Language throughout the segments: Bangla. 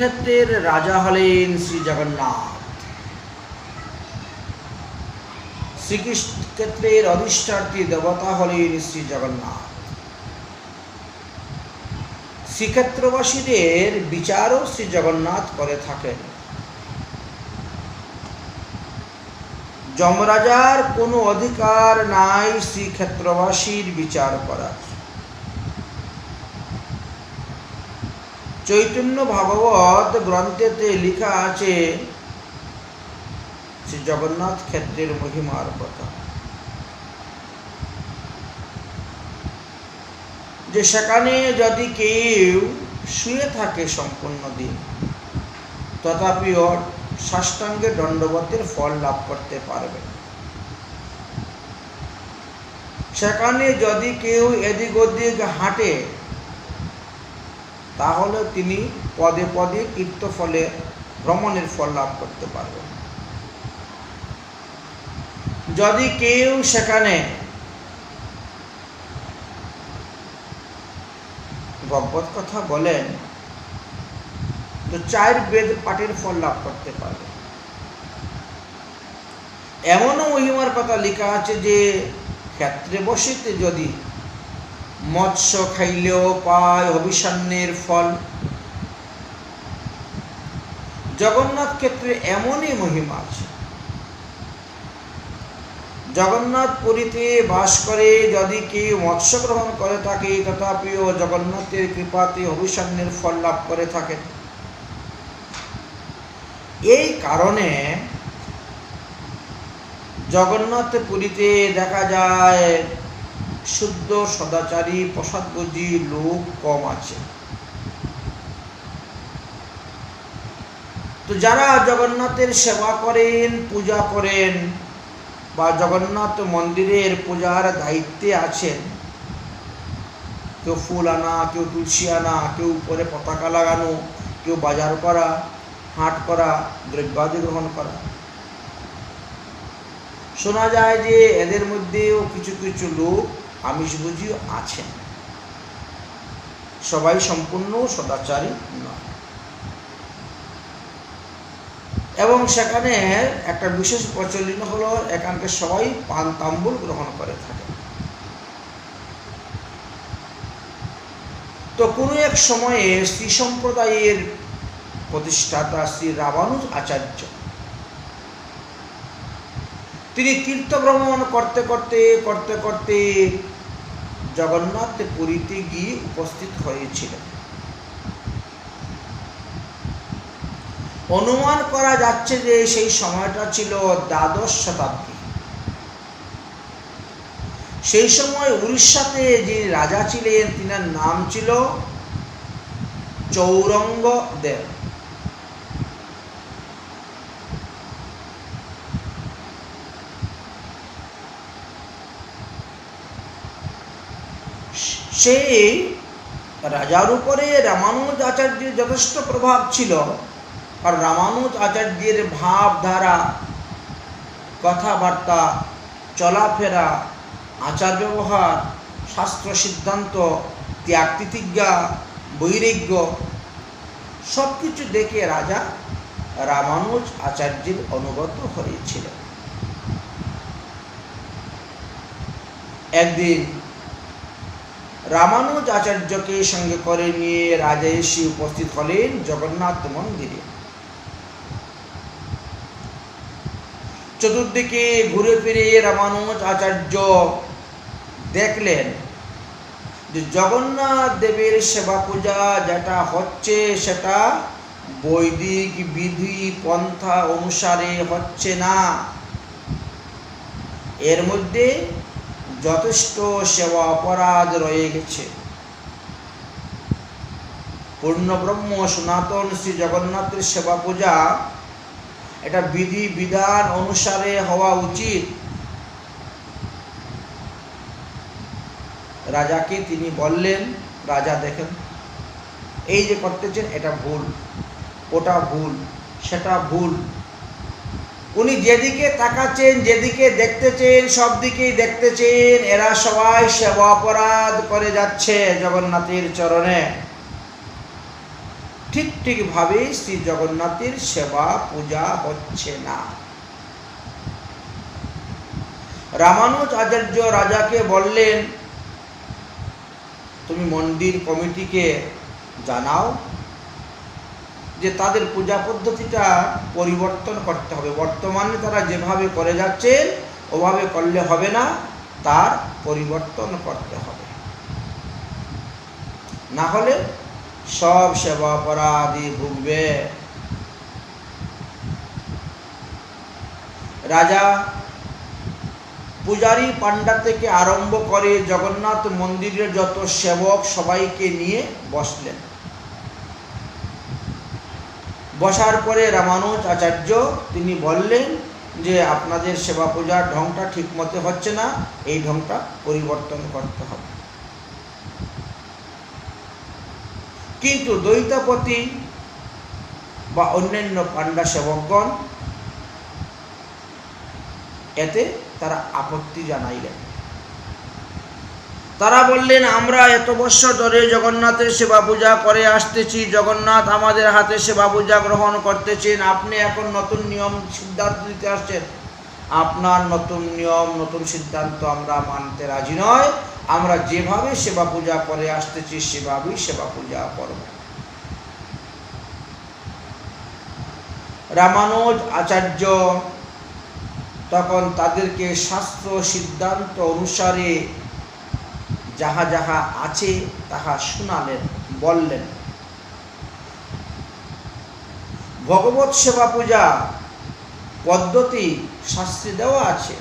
ক্ষেত্রের রাজা হলেন শ্রী জগন্নাথ। শ্রীকৃষ্ণ ক্ষেত্রের অধিষ্ঠার্থী দেবতা হলেন শ্রী জগন্নাথ। শ্রীক্ষেত্রবাসীদের বিচারও শ্রী জগন্নাথ করে থাকেন। যমরাজার কোনো অধিকার নাই শ্রীক্ষেত্রবাসীর বিচার করার। চৈতন্য ভাগবত গ্রন্থেতে লেখা আছে, শ্রী জগন্নাথ ক্ষেত্রের মহিমার কথা। যে সেখানে যদি কেউ শুয়ে থাকে সম্পূর্ণ দিন, তথাপিও সাষ্টাঙ্গে দণ্ডবতের ফল লাভ করতে পারবে সেখানে যদি কেউ এদিক ওদিক হাঁটে তাহলে তিনি পদে পদে তীর্থফলে ভ্রমণের ফল লাভ করতে পারবেন। যদি কেউ সেখানে ভগবত কথা বলেন, তো চার বেদ পাঠের ফল লাভ করতে পারবে। এমনও মহিমার কথা লেখা আছে যে, ক্ষেত্রে বসিতে যদি মৎস্য খাইলেও পায় অভিসান্নের ফল। জগন্নাথ ক্ষেত্রে এমনই মহিমা আছে। জগন্নাথ পুরীতে বাস করে, যদি কেউ মৎস্য গ্রহণ করে থাকে, তথাপিও জগন্নাথের কৃপাতে অভিসান্নের ফল লাভ করে থাকেন এই কারণে জগন্নাথ পুরীতে দেখা যায় শুদ্ধ সদাচারী প্রসাদভোজী লোক কম আছে। তো যারা জগন্নাথের সেবা করেন, পূজা করেন, বা জগন্নাথ মন্দিরের পূজার দায়িত্বে আছেন, কেউ ফুল আনা, কেউ তুলসী আনা, কেউ উপরে পতাকা লাগানো, কেউ বাজার করা, হাট করা, দ্রব্যাদি গ্রহণ করা। শোনা যায় যে এদের মধ্যেও কিছু কিছু লোক আমিষভোজীও আছেন সবাই সম্পূর্ণ সদাচারী নয়। এবং সেখানে একটা বিশেষ প্রচলিত হলো এখানকার সবাই পান তাম্বুল গ্রহণ করে থাকে। তো কোনো এক সময়ে শ্রী সম্প্রদায়ের প্রতিষ্ঠাতা শ্রী রামানুজ আচার্য তিনি তীর্থ ভ্রমণ করতে করতে করতে করতে জগন্নাথ পুরীতে গিয়ে উপস্থিত হয়েছিলেন। অনুমান করা যাচ্ছে যে সেই সময়টা ছিল দ্বাদশ শতাব্দী। সেই সময় উড়িষ্যাতে যে রাজা ছিলেন, তিনার নাম ছিল চৌরঙ্গ দেব। সেই রাজার উপরে রামানুজ আচার্যের যথেষ্ট প্রভাব ছিল। আর রামানুজ আচার্যের ভাবধারা, কথাবার্তা, চলাফেরা আচার ব্যবহার শাস্ত্র সিদ্ধান্ত ত্যাগ তিতিজ্ঞা বৈরাগ্য সব কিছু দেখে রাজা রামানুজ আচার্যের অনুগত হয়েছিলেন। একদিন রামানুজ আচার্যকে সঙ্গে করে নিয়ে রাজা এসে উপস্থিত হলেন জগন্নাথ মন্দিরে। চতুর্দিকে ঘুরে ফিরে রামানুজ আচার্য দেখলেন যে জগন্নাথ দেবের সেবা পূজা যেটা হচ্ছে সেটা বৈদিক বিধি পন্থা অনুসারে হচ্ছে না। এর মধ্যে যথেষ্ট সেবা অপরাধ রয়ে গেছে পূর্ণব্রহ্ম সনাতন শ্রী জগন্নাথের সেবা পূজা, এটা বিধি বিধান অনুসারে হওয়া উচিত। রাজাকে তিনি বললেন, রাজা, দেখেন, এই যে করতেছেন, এটা ভুল, ওটা ভুল, সেটা ভুল উনি যেদিকে তাকাচ্ছেন, যেদিকে দেখতে চেন সব দিকেই দেখতে চেন এরা সবাই সেবা অপরাধ করে যাচ্ছে জগন্নাথের চরণে। ঠিক ঠিকভাবে শ্রী জগন্নাথের সেবা পূজা হচ্ছে না। রামানুজ আচার্য রাজাকে বললেন, তুমি মন্দির কমিটিকে জানাও যে তাদের পূজা পদ্ধতিটা পরিবর্তন করতে হবে। বর্তমানে তারা যেভাবে করে যাচ্ছে ওভাবে করলে হবে না, তার পরিবর্তন করতে হবে। না হলে সব সেবা অপরাধী ভুগবে। রাজা পূজারী পাণ্ডা থেকে আরম্ভ করে জগন্নাথ মন্দিরের যত সেবক সবাইকে নিয়ে বসলেন। বসার পরে রামানুজ আচার্য তিনি বললেন যে আপনাদের সেবা পূজার ঢংটা ঠিক মতো হচ্ছে না, এই ঢংটা পরিবর্তন করতে হবে। কিন্তু দ্বৈতপতি বা অন্যান্য পাণ্ডা সেবকগণ এতে তারা আপত্তি জানাইলেন। তারা বললেন, আমরা এত বৎসর ধরে জগন্নাথের সেবা পূজা করে আসতেছি। জগন্নাথ আমাদের হাতে সেবা পূজা গ্রহণ করতেছেন। আপনি এখন নতুন নিয়ম সিদ্ধান্ত দিতে আসছেন। আপনার নতুন নিয়ম, নতুন সিদ্ধান্ত আমরা মানতে রাজি নয় আমরা যেভাবে সেবা পূজা করে আসতেছি, সেভাবেই সেবা পূজা করব। রামানুজ আচার্য তখন তাদেরকে শাস্ত্র সিদ্ধান্ত অনুসারে যাহা যাহা আছে তাহা শুনালেন, বললেন। ভগবত সেবা পূজা পদ্ধতি শাস্ত্রে দেওয়া আছে।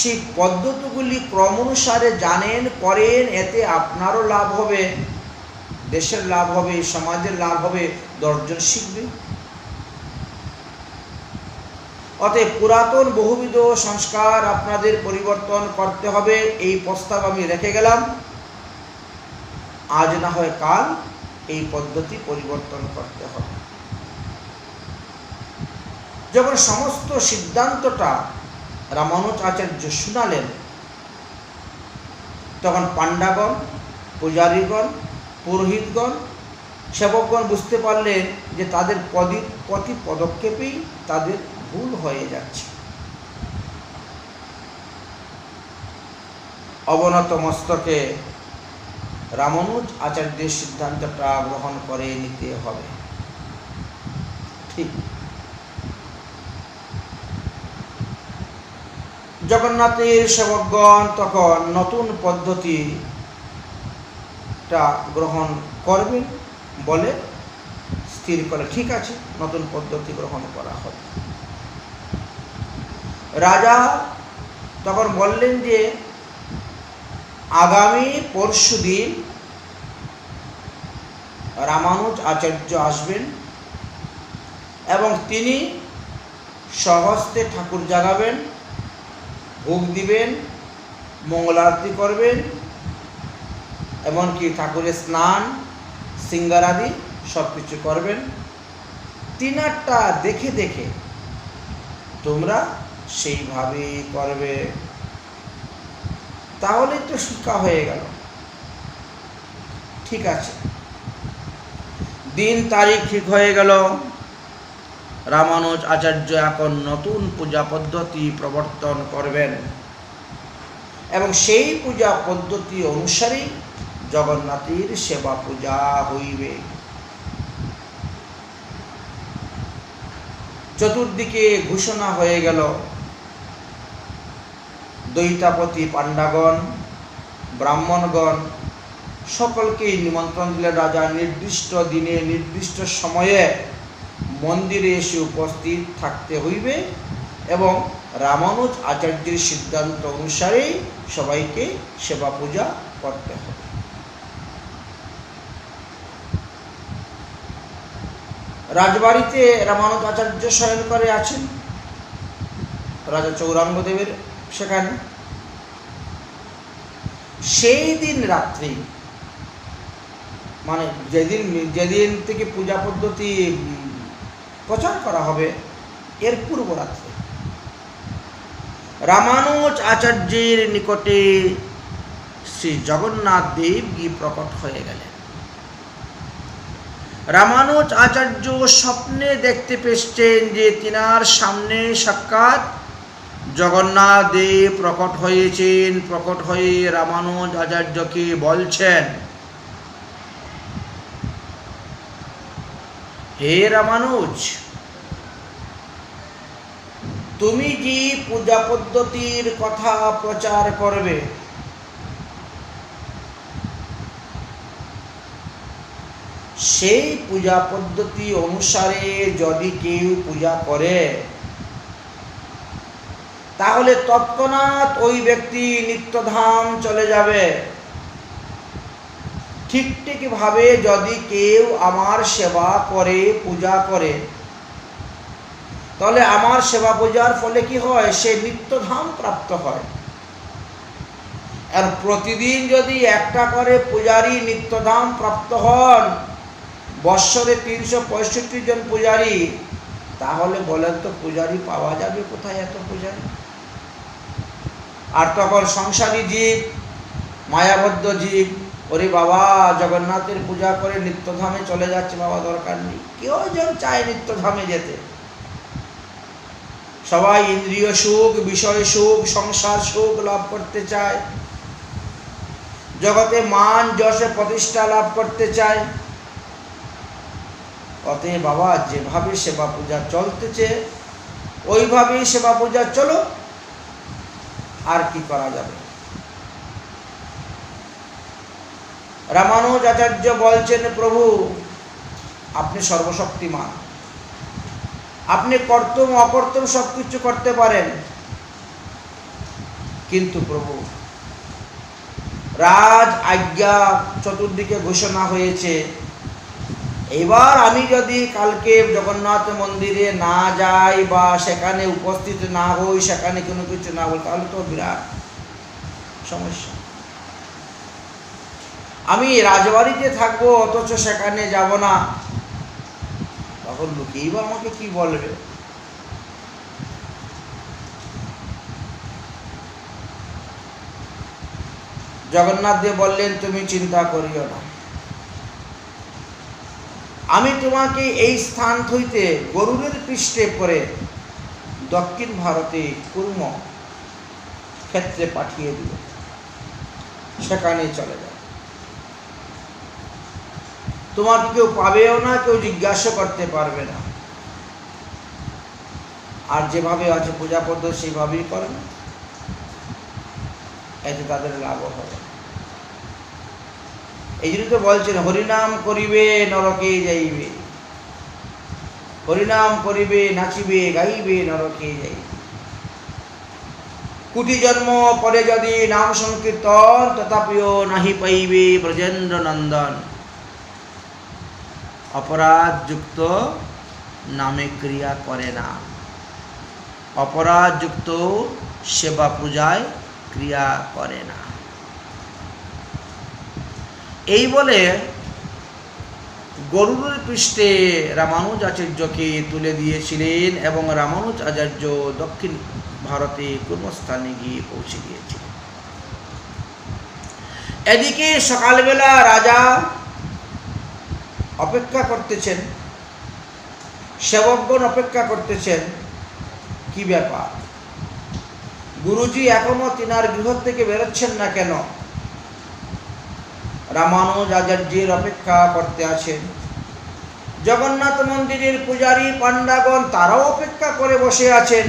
সেই পদ্ধতিগুলি ক্রম অনুসারে জানেন, করেন, এতে আপনারও লাভ হবে, দেশের লাভ হবে, সমাজের লাভ হবে, দশজন শিখবে। অতএব পুরাতন বহুবিধ সংস্কার আপনাদের পরিবর্তন করতে হবে, এই প্রস্তাব আমি রেখে গেলাম। আজ না হয় কাল এই পদ্ধতি পরিবর্তন করতে হবে। যখন সমস্ত সিদ্ধান্তটা রামানুজ আচার্য শুনালেন, তখন পাণ্ডাগণ, পূজারীগণ, পুরোহিতগণ, সেবকগণ বুঝতে পারলেন যে তাদের পদি প্রতি পদক্ষেপেই তাদের ভুল হয়ে যাচ্ছে। অবনত মস্তকে রামানুজ আচার্যের সিদ্ধান্তটা গ্রহণ করে নিতে হবে। ঠিক। জগন্নাথের সেবকগণ তখন নতুন পদ্ধতিটা গ্রহণ করবেন বলে স্থির করে, ঠিক আছে, নতুন পদ্ধতি গ্রহণ করা হবে। রাজা তখন বললেন যে, আগামী পরশু দিন রামানুজ আচার্য আসবেন এবং তিনি সহস্তে ঠাকুর জাগাবেন, ভোগ দিবেন, মঙ্গলারতি করবেন, এমনকি ঠাকুরের স্নান, সিঙ্গারাদি সব কিছু করবেন। তিনারটা দেখে দেখে তোমরা সেইভাবেই করবে। তাহলে তো শিক্ষা হয়ে গেল। ঠিক আছে। দিন তারিখ ঠিক হয়ে গেল। রামানুজ আচার্য এখন নতুন পূজা পদ্ধতি প্রবর্তন করবেন। এবং সেই পূজা পদ্ধতি অনুসারেই জগন্নাথের সেবা পূজা হইবে। চতুর্দিকে ঘোষণা হয়ে গেল। দৈতাপতি পাণ্ডাগণ, ব্রাহ্মণগণ, সকলকেই নিমন্ত্রণ দিলেন রাজা। নির্দিষ্ট দিনে, নির্দিষ্ট সময়ে মন্দিরে এসে উপস্থিত থাকতে হইবে এবং রামানুজ আচার্যের সিদ্ধান্ত অনুসারে সবাইকে সেবা পূজা করতে হবে। রাজবাড়িতে রামানুজ আচার্য শয়ন করে আছেন। রাজা চৌরাঙ্গদেবের সেখানে। সেই দিন রাত্রি মানে যেদিন যেদিন থেকে পূজা পদ্ধতি প্রচার করা হবে, এর পূর্ব রাত্রে রামানুজ আচার্যের নিকটে শ্রী জগন্নাথ দেব গিয়ে প্রকট হয়ে গেলেন। রামানুজ আচার্য স্বপ্নে দেখতে পেয়েছেন যে তিনার সামনে সাক্ষাৎ জগন্নাথ দেব প্রকট হয়েছেন, প্রকট হয়ে রামানুজ আচার্যকে বলছেন, হে রামানুজ, তুমি যে পূজা পদ্ধতির কথা প্রচার করবে? সেই পূজা পদ্ধতি অনুসারে যদি কেউ পূজা করে তাহলে তৎক্ষণাৎ ওই ব্যক্তি নিত্যধাম চলে যাবে। ঠিক ঠিকভাবে যদি কেউ আমার সেবা করে, পূজা করে, তাহলে আমার সেবা পূজার ফলে কি হয়? সে নিত্যধাম প্রাপ্ত হয়। আর প্রতিদিন যদি একটা করে পূজারী নিত্যধাম প্রাপ্ত হন, বৎসরে তিনশো পঁয়ষট্টি জন পূজারী, তাহলে বলেন তো পূজারী পাওয়া যাবে কোথায় এত পূজারী? আর তখন সংসারী জীব, মায়াবদ্ধ জীব, ওরে বাবা, জগন্নাথের পূজা করে নিত্যধামে চলে যাচ্ছে, বাবা, দরকার নেই। কেউ যেন চায় নিত্যধামে যেতে। সবাই ইন্দ্রিয় সুখ, বিষয় সুখ, সংসার সুখ লাভ করতে চায়। জগতে মান, যশে, প্রতিষ্ঠা লাভ করতে চায়। অতএব বাবা, যেভাবে সেবা পূজা চলতেছে, ওইভাবেই সেবা পূজা চলো। আর কি করা যাবে? রামানুজ আচার্য বলছেন, প্রভু, আপনি সর্বশক্তিমান। আপনি কর্তম অকর্তম সব কিছু করতে পারেন। কিন্তু প্রভু, রাজ আজ্ঞা চতুর্দিকে ঘোষণা হয়েছে। এবার আমি যদি কালকে জগন্নাথ মন্দিরে না যাই বা সেখানে উপস্থিত না হই, সেখানে কোনো কিছু না বলি, তাহলে তো বিরাট সমস্যা। আমি রাজবাড়িতে থাকব, অথচ সেখানে যাব না। তখন লোকেই বা আমাকে কি বলবে? জগন্নাথ দেব বললেন, তুমি চিন্তা করিও না। আমি তোমাকে এই স্থান হইতে গরুরের পৃষ্ঠে পরে দক্ষিণ ভারতে কুর্ম ক্ষেত্রে পাঠিয়ে দিব। সেখানে চলে যাও। তোমাকে কেউ পাবেও না, কেউ জিজ্ঞাসা করতে পারবে না। আর যেভাবে আছে পূজা পদ্ধতি সেইভাবেই করেন এতে তাদের লাভ হবে। এই জন্য তো বলছেন, হরিনাম করিবে নরকে যাইবে। হরিনাম করিবে, নাচিবে, গাইবে, নরকে যাইবে। কুটি জন্ম পরে যদি নাম সংকীর্তন তথাপিও নাহি পাইবে ব্রজেন্দ্র নন্দন অপরাধযুক্ত নামে ক্রিয়া করে না। অপরাধযুক্ত সেবা পূজায় ক্রিয়া করে না। এই বলে গরুর পৃষ্ঠে রামানুজ আচার্যকে তুলে দিয়েছিলেন এবং রামানুজ আচার্য দক্ষিণ ভারতে কর্মস্থানে গিয়ে পৌঁছে গিয়েছিলেন। এদিকে সকালবেলা রাজা অপেক্ষা করতেছেন, সেবকগণ অপেক্ষা করতেছেন, কি ব্যাপার? গুরুজি এখনও তিনার গৃহ থেকে বেরোচ্ছেন না কেন? রামানুজ আচার্যের অপেক্ষা করতে আছেন জগন্নাথ মন্দিরের পূজারী পাণ্ডাগণ তারাও অপেক্ষা করে বসে আছেন।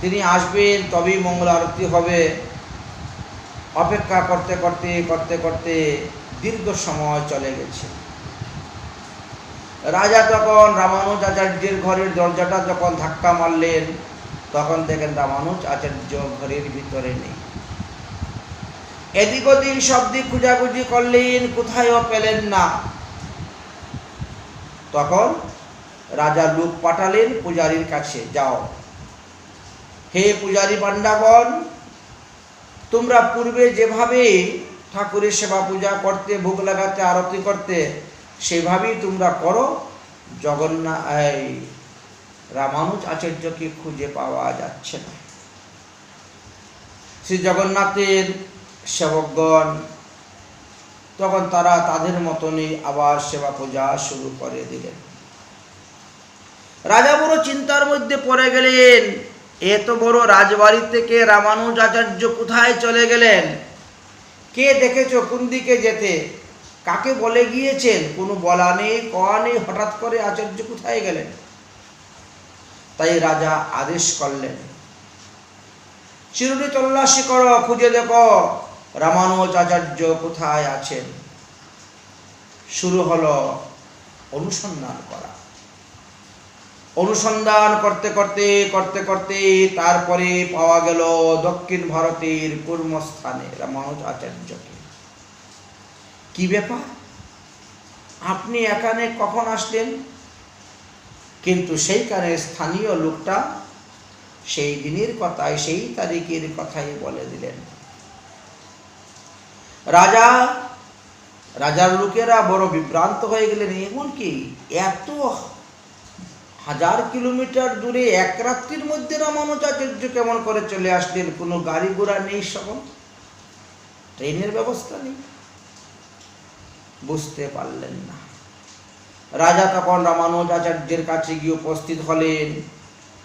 তিনি আসবেন, তবেই মঙ্গল আরতি হবে। অপেক্ষা করতে করতে করতে করতে দীর্ঘ সময় চলে গেছে। রাজা তখন রামানুজ আচার্যের ঘরের দরজাটা যখন ধাক্কা মারলেন, তখন দেখেন রামানুজ আচার্য ঘরের ভিতরে নেই। এদিক ওদিক সব দিক খুঁজাখুঁজি করলেন, কোথায়ও পেলেন না। তখন রাজা লোক পাঠালেন পূজারীর কাছে, যাও। হে পূজারী পাণ্ডাগণ, তোমরা পূর্বে যেভাবে ঠাকুরের সেবা পূজা করতে, ভোগ লাগাতে, আরতি করতে, সেভাবেই তোমরা করো। জগন্নাথ রামানুজ আচার্যকে খুঁজে পাওয়া যাচ্ছে না। শ্রী জগন্নাথের সেবকগণ, তখন তারা তাদের মতনই আবার সেবা পূজা শুরু করে দিলেন। রাজা বড় চিন্তার মধ্যে পড়ে গেলেন এত বড় রাজবাড়ি থেকে রামানুজ আচার্য কোথায় চলে গেলেন? কে দেখেছ কোন দিকে যেতে? কাকে বলে গিয়েছেন? কোনো বলা নেই কয়া নেই, হঠাৎ করে আচার্য কোথায় গেলেন? তাই রাজা আদেশ করলেন, চিরুনি তল্লাশি করো, খুঁজে দেখো রামানুজ আচার্য কোথায় আছেন? শুরু হলো অনুসন্ধান করা। অনুসন্ধান করতে করতে করতে করতে তারপরে পাওয়া গেল দক্ষিণ ভারতের কর্মস্থানে রামানুজ আচার্যকে কি ব্যাপার? আপনি এখানে কখন আসলেন? কিন্তু সেইখানে স্থানীয় লোকটা সেই দিনের কথাই সেই তারিখের কথাই বলে দিলেন। রাজা, রাজার লোকেরা বড় বিভ্রান্ত হয়ে গেলেন। এমনকি এত হাজার কিলোমিটার দূরে এক রাত্রির মধ্যে রামানুজাচার্য কেমন করে চলে আসলেন? কোনো গাড়ি ঘোড়া নেই সকল ট্রেনের ব্যবস্থা নেই। বুঝতে পারলেন না। রাজা তখন রামানুজাচার্যের কাছে গিয়ে উপস্থিত হলেন।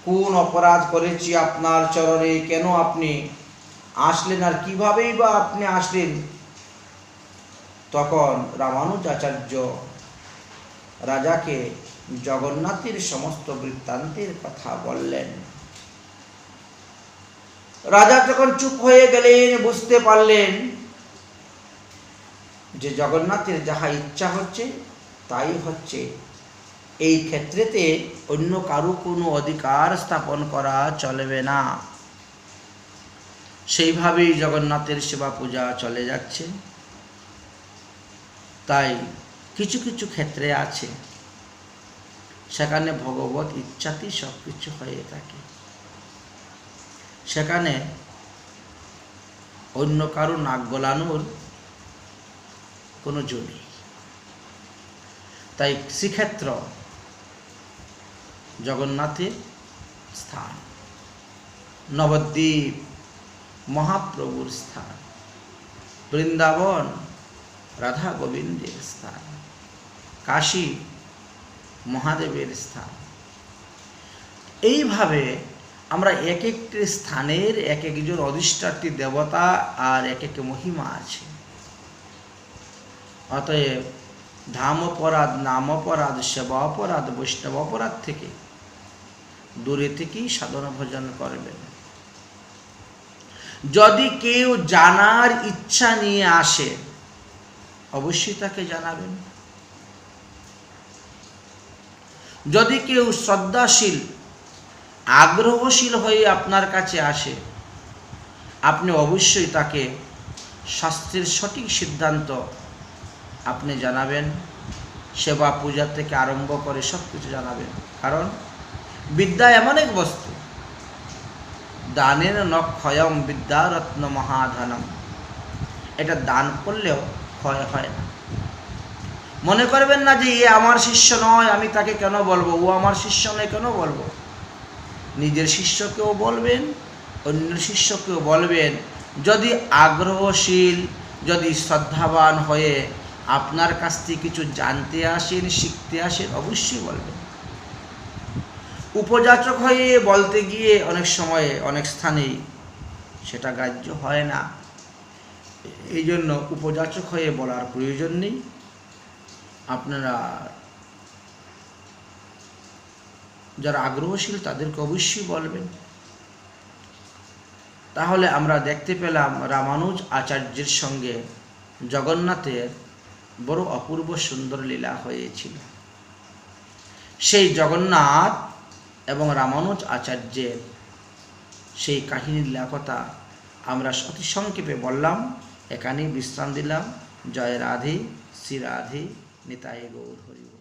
কোন অপরাধ করেছি আপনার চরণে? কেন আপনি আসলেন আর কিভাবেই বা আপনি আসলেন? তখন রামানুজাচার্য রাজাকে জগন্নাথের সমস্ত বৃত্তান্তের কথা বললেন। রাজা যখন চুপ হয়ে গেলেন, বুঝতে পারলেন যে জগন্নাথের যাহা ইচ্ছা হচ্ছে, তাই হচ্ছে। এই ক্ষেত্রেতে অন্য কারও কোনো অধিকার স্থাপন করা চলবে না। সেইভাবেই জগন্নাথের সেবা পূজা চলে যাচ্ছে। তাই কিছু কিছু ক্ষেত্রে আছে। সেখানে ভগবত ইচ্ছাতেই সব কিছু হয়ে থাকে। সেখানে অন্য কারও নাক গলানোর কোনো জো নেই। তাই শ্রীক্ষেত্র জগন্নাথের স্থান, নবদ্বীপ মহাপ্রভুর স্থান, বৃন্দাবন রাধা গোবিন্দের স্থান, কাশী মহাদেবের স্থান। এইভাবে আমরা এক একটি স্থানের এক একজন অধিষ্ঠাত্রী দেবতা আর এক এক মহিমা আছে। অতএব ধাম অপরাধ নাম অপরাধ সেবা অপরাধ বৈষ্ণব অপরাধ থেকে দূরে থেকেই সাধনা ভজন করবেন। যদি কেউ জানার ইচ্ছা নিয়ে আসে অবশ্যই তাকে জানাবেন। যদি কেউ শ্রদ্ধাশীল, আগ্রহশীল হয়ে আপনার কাছে আসে, আপনি অবশ্যই তাকে শাস্ত্রের সঠিক সিদ্ধান্ত আপনি জানাবেন, সেবা পূজা থেকে আরম্ভ করে সব কিছু জানাবেন। কারণ বিদ্যা এমন এক বস্তু, দানের ন ক্ষয়ম বিদ্যারত্ন মহাধনম। এটা দান করলেও ক্ষয় হয় না। মনে করবেন না যে, এ আমার শিষ্য নয়, আমি তাকে কেন বলব? ও আমার শিষ্য নয়, কেন বলব? নিজের শিষ্যকেও বলবেন অন্য শিষ্যকেও বলবেন। যদি আগ্রহশীল, যদি শ্রদ্ধাবান হয়ে আপনার কাছ থেকে কিছু জানতে আসেন, শিখতে আসেন, অবশ্যই বলবেন। উপযাচক হয়ে বলতে গিয়ে অনেক সময়ে, অনেক স্থানেই সেটা গ্রাহ্য হয় না। এই জন্য উপযাচক হয়ে বলার প্রয়োজন নেই। আপনারা যারা আগ্রহশীল, তাদেরকে অবশ্যই বলবেন। তাহলে আমরা দেখতে পেলাম রামানুজ আচার্যের সঙ্গে জগন্নাথের বড় অপূর্ব সুন্দর লীলা হয়েছিল। সেই জগন্নাথ এবং রামানুজ আচার্যের সেই কাহিনীর লেখতা আমরা অতি সংক্ষেপে বললাম। এখানেই বিশ্রাম দিলাম। জয় রাধে শ্রী রাধে নিতাই গৌর হরি।